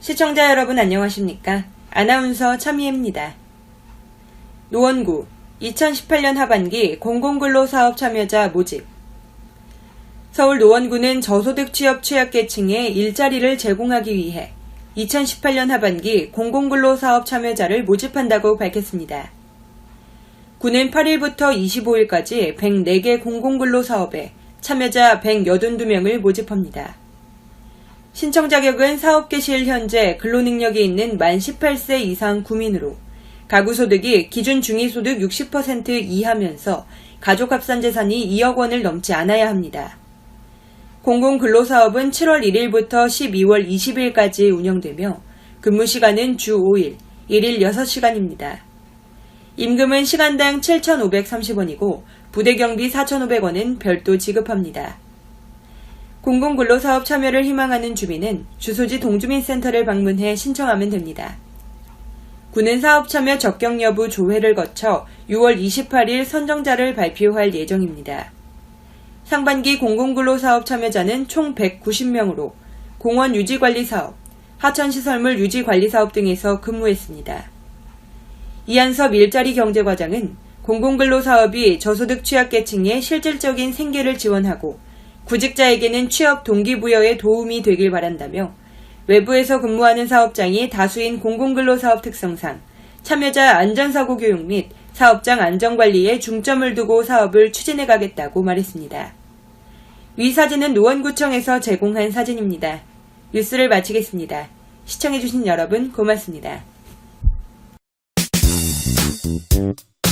시청자 여러분 안녕하십니까? 아나운서 차미혜입니다. 노원구 2018년 하반기 공공근로 사업 참여자 모집 서울 노원구는 저소득 취업 취약계층에 일자리를 제공하기 위해 2018년 하반기 공공근로 사업 참여자를 모집한다고 밝혔습니다. 구는 8일부터 25일까지 104개 공공근로 사업에 참여자 182명을 모집합니다. 신청 자격은 사업 개시 일 현재 근로능력이 있는 만 18세 이상 구민으로 가구 소득이 기준 중위소득 60% 이하면서 가족합산재산이 2억 원을 넘지 않아야 합니다. 공공근로사업은 7월 1일부터 12월 20일까지 운영되며 근무 시간은 주 5일, 1일 6시간입니다. 임금은 시간당 7,530원이고 부대 경비 4,500원은 별도 지급합니다. 공공근로사업 참여를 희망하는 주민은 주소지 동주민센터를 방문해 신청하면 됩니다. 군은 사업 참여 적격 여부 조회를 거쳐 6월 28일 선정자를 발표할 예정입니다. 상반기 공공근로사업 참여자는 총 190명으로 공원 유지관리사업, 하천시설물 유지관리사업 등에서 근무했습니다. 이한섭 일자리 경제과장은 공공근로 사업이 저소득 취약계층의 실질적인 생계를 지원하고 구직자에게는 취업 동기부여에 도움이 되길 바란다며 외부에서 근무하는 사업장이 다수인 공공근로 사업 특성상 참여자 안전사고 교육 및 사업장 안전관리에 중점을 두고 사업을 추진해 가겠다고 말했습니다. 위 사진은 노원구청에서 제공한 사진입니다. 뉴스를 마치겠습니다. 시청해주신 여러분 고맙습니다. Thank